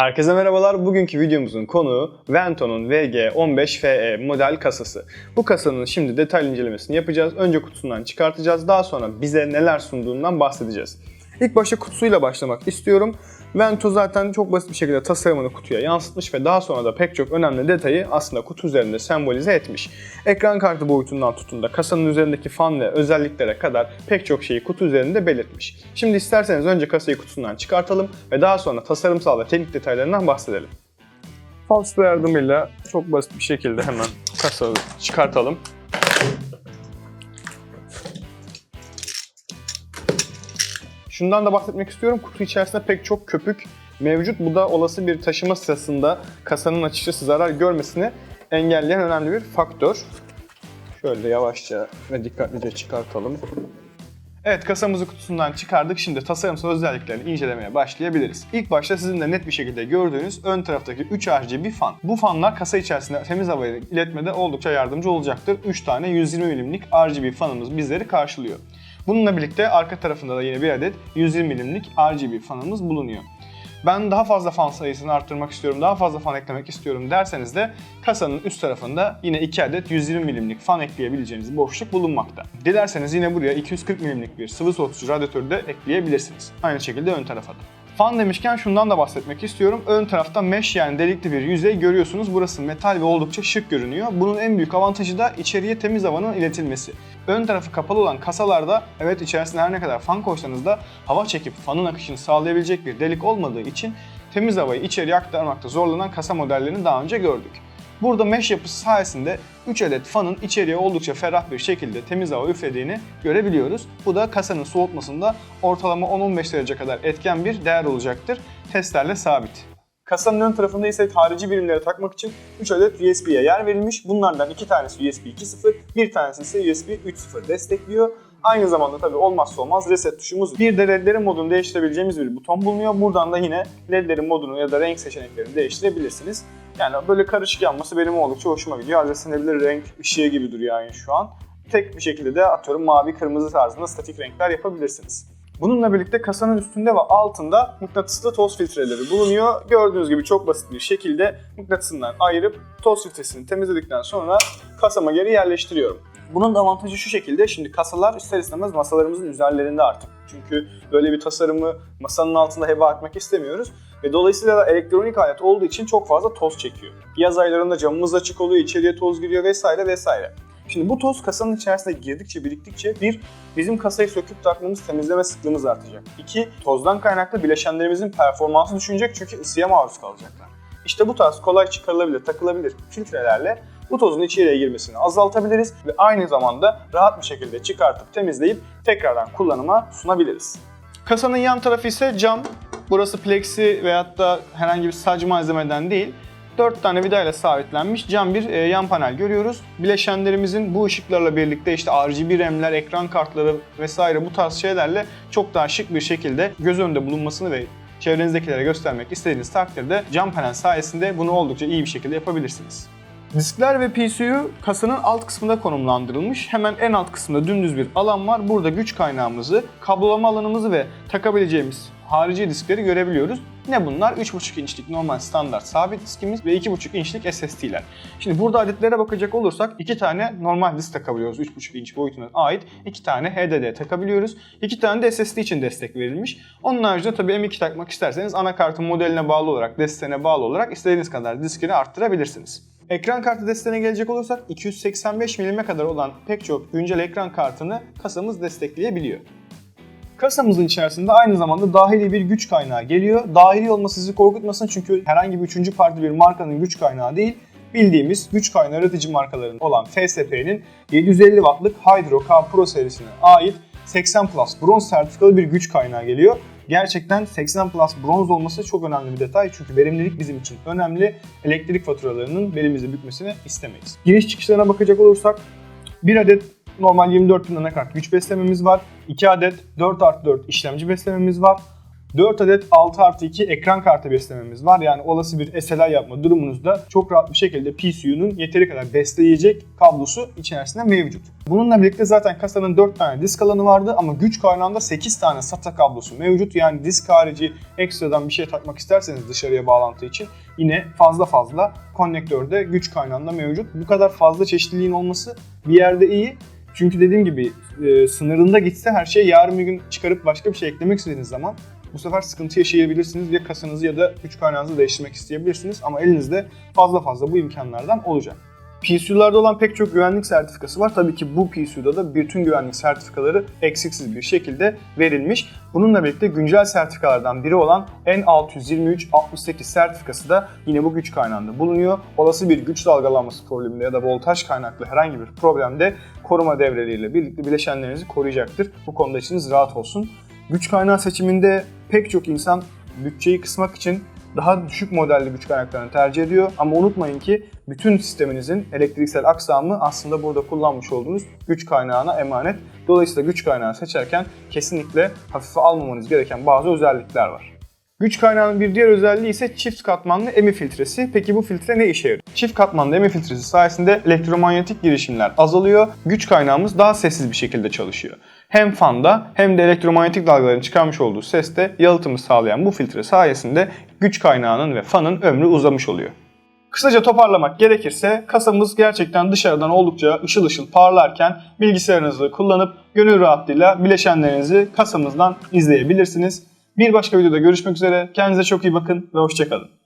Herkese merhabalar. Bugünkü videomuzun konuğu Vento'nun VG15FE model kasası. Bu kasanın şimdi detaylı incelemesini yapacağız. Önce kutusundan çıkartacağız. Daha sonra bize neler sunduğundan bahsedeceğiz. İlk başta kutusuyla başlamak istiyorum. Vento zaten çok basit bir şekilde tasarımını kutuya yansıtmış ve daha sonra da pek çok önemli detayı aslında kutu üzerinde sembolize etmiş. Ekran kartı boyutundan tutun da kasanın üzerindeki fan ve özelliklere kadar pek çok şeyi kutu üzerinde belirtmiş. Şimdi isterseniz önce kasayı kutusundan çıkartalım ve daha sonra tasarımsal ve teknik detaylarından bahsedelim. Falsta yardımıyla çok basit bir şekilde hemen kasayı çıkartalım. Şundan da bahsetmek istiyorum. Kutu içerisinde pek çok köpük mevcut. Bu da olası bir taşıma sırasında kasanın açıkçası zarar görmesini engelleyen önemli bir faktör. Şöyle yavaşça ve dikkatlice çıkartalım. Evet kasamızı kutusundan çıkardık. Şimdi tasarımsal özelliklerini incelemeye başlayabiliriz. İlk başta sizin de net bir şekilde gördüğünüz ön taraftaki 3 RGB fan. Bu fanlar kasa içerisinde temiz havayı iletmede oldukça yardımcı olacaktır. 3 tane 120 milimlik RGB fanımız bizleri karşılıyor. Bununla birlikte arka tarafında da yine bir adet 120 milimlik RGB fanımız bulunuyor. Ben daha fazla fan sayısını arttırmak istiyorum, daha fazla fan eklemek istiyorum derseniz de kasanın üst tarafında yine 2 adet 120 milimlik fan ekleyebileceğiniz boşluk bulunmakta. Dilerseniz yine buraya 240 milimlik bir sıvı soğutucu radyatörü de ekleyebilirsiniz. Aynı şekilde ön tarafa da. Fan demişken şundan da bahsetmek istiyorum. Ön tarafta mesh yani delikli bir yüzey görüyorsunuz. Burası metal ve oldukça şık görünüyor. Bunun en büyük avantajı da içeriye temiz havanın iletilmesi. Ön tarafı kapalı olan kasalarda evet içerisine her ne kadar fan koysanız da hava çekip fanın akışını sağlayabilecek bir delik olmadığı için temiz havayı içeriye aktarmakta zorlanan kasa modellerini daha önce gördük. Burada mesh yapısı sayesinde 3 adet fanın içeriye oldukça ferah bir şekilde temiz hava üflediğini görebiliyoruz. Bu da kasanın soğutmasında ortalama 10-15 derece kadar etken bir değer olacaktır. Testlerle sabit. Kasanın ön tarafında ise harici birimlere takmak için 3 adet USB'ye yer verilmiş. Bunlardan 2 tanesi USB 2.0, bir tanesi ise USB 3.0 destekliyor. Aynı zamanda tabii olmazsa olmaz reset tuşumuz. Bir de ledlerin modunu değiştirebileceğimiz bir buton bulunuyor. Buradan da yine ledlerin modunu ya da renk seçeneklerini değiştirebilirsiniz. Yani böyle karışık yanması benim oldukça hoşuma gidiyor. Adreslenebilir renk ışığı gibi duruyor yani şu an. Tek bir şekilde de atıyorum mavi kırmızı tarzında statik renkler yapabilirsiniz. Bununla birlikte kasanın üstünde ve altında mıknatıslı toz filtreleri bulunuyor. Gördüğünüz gibi çok basit bir şekilde mıknatısından ayırıp toz filtresini temizledikten sonra kasama geri yerleştiriyorum. Bunun da avantajı şu şekilde, şimdi kasalar ister istemez masalarımızın üzerlerinde artık. Çünkü böyle bir tasarımı masanın altında heba etmek istemiyoruz. Ve dolayısıyla da elektronik alet olduğu için çok fazla toz çekiyor. Yaz aylarında camımız açık oluyor, içeriye toz giriyor vesaire vesaire. Şimdi bu toz kasanın içerisine girdikçe biriktikçe bir, bizim kasayı söküp takmamız, temizleme sıklığımız artacak. İki, tozdan kaynaklı bileşenlerimizin performansı düşecek çünkü ısıya maruz kalacaklar. İşte bu tarz kolay çıkarılabilir, takılabilir filtrelerle bu tozun içeriye girmesini azaltabiliriz ve aynı zamanda rahat bir şekilde çıkartıp temizleyip tekrardan kullanıma sunabiliriz. Kasanın yan tarafı ise cam. Burası plexi veyahut da herhangi bir sac malzemeden değil. 4 tane vidayla sabitlenmiş cam bir e, yan panel görüyoruz. Bileşenlerimizin bu ışıklarla birlikte işte RGB RAM'ler, ekran kartları vesaire bu tarz şeylerle çok daha şık bir şekilde göz önünde bulunmasını ve çevrenizdekilere göstermek istediğiniz takdirde cam panel sayesinde bunu oldukça iyi bir şekilde yapabilirsiniz. Diskler ve PCU kasanın alt kısmında konumlandırılmış. Hemen en alt kısmında dümdüz bir alan var. Burada güç kaynağımızı, kablolama alanımızı ve takabileceğimiz harici diskleri görebiliyoruz. Ne bunlar? 3.5 inçlik normal standart sabit diskimiz ve 2.5 inçlik SSD'ler. Şimdi burada adetlere bakacak olursak iki tane normal disk takabiliyoruz 3.5 inç boyutuna ait. iki tane HDD takabiliyoruz. iki tane de SSD için destek verilmiş. Onun haricinde tabii M2 takmak isterseniz anakartın modeline bağlı olarak, desteğine bağlı olarak istediğiniz kadar diskini arttırabilirsiniz. Ekran kartı desteğine gelecek olursak 285 mm kadar olan pek çok güncel ekran kartını kasamız destekleyebiliyor. Kasamızın içerisinde aynı zamanda dahili bir güç kaynağı geliyor. Dahili olması sizi korkutmasın çünkü herhangi bir üçüncü parti bir markanın güç kaynağı değil. Bildiğimiz güç kaynağı üretici markaların olan FSP'nin 750 wattlık Hydro K Pro serisine ait 80 Plus bronz sertifikalı bir güç kaynağı geliyor. Gerçekten 80 Plus bronz olması çok önemli bir detay çünkü verimlilik bizim için önemli. Elektrik faturalarının belimizi bükmesini istemeyiz. Giriş çıkışlarına bakacak olursak bir adet normal 24 bin anakart güç beslememiz var. 2 adet 4 artı 4 işlemci beslememiz var. 4 adet 6 artı 2 ekran kartı beslememiz var. Yani olası bir SLI yapma durumunuzda çok rahat bir şekilde PCU'nun yeteri kadar besleyecek kablosu içerisinde mevcut. Bununla birlikte zaten kasanın 4 tane disk alanı vardı ama güç kaynağında 8 tane SATA kablosu mevcut. Yani disk harici ekstradan bir şey takmak isterseniz dışarıya bağlantı için yine fazla fazla konnektörde güç kaynağında mevcut. Bu kadar fazla çeşitliliğin olması bir yerde iyi. Çünkü dediğim gibi e, sınırında gitse her şey yarın bir gün çıkarıp başka bir şey eklemek istediğiniz zaman bu sefer sıkıntı yaşayabilirsiniz. Ya kasanızı ya da güç kaynağınızı değiştirmek isteyebilirsiniz ama elinizde fazla fazla bu imkanlardan olacak. PSU'larda olan pek çok güvenlik sertifikası var. Tabii ki bu PSU'da da bütün güvenlik sertifikaları eksiksiz bir şekilde verilmiş. Bununla birlikte güncel sertifikalardan biri olan N623-68 sertifikası da yine bu güç kaynağında bulunuyor. Olası bir güç dalgalanması probleminde ya da voltaj kaynaklı herhangi bir problemde koruma devreleriyle birlikte bileşenlerinizi koruyacaktır. Bu konuda içiniz rahat olsun. Güç kaynağı seçiminde pek çok insan bütçeyi kısmak için daha düşük modelli güç kaynaklarını tercih ediyor. Ama unutmayın ki bütün sisteminizin elektriksel aksamı aslında burada kullanmış olduğunuz güç kaynağına emanet. Dolayısıyla güç kaynağı seçerken kesinlikle hafife almamanız gereken bazı özellikler var. Güç kaynağının bir diğer özelliği ise çift katmanlı emi filtresi. Peki bu filtre ne işe yarıyor? Çift katmanlı emi filtresi sayesinde elektromanyetik girişimler azalıyor. Güç kaynağımız daha sessiz bir şekilde çalışıyor. Hem fanda hem de elektromanyetik dalgaların çıkarmış olduğu seste yalıtımı sağlayan bu filtre sayesinde güç kaynağının ve fanın ömrü uzamış oluyor. Kısaca toparlamak gerekirse kasamız gerçekten dışarıdan oldukça ışıl ışıl parlarken bilgisayarınızı kullanıp gönül rahatlığıyla bileşenlerinizi kasamızdan izleyebilirsiniz. Bir başka videoda görüşmek üzere. Kendinize çok iyi bakın ve hoşçakalın.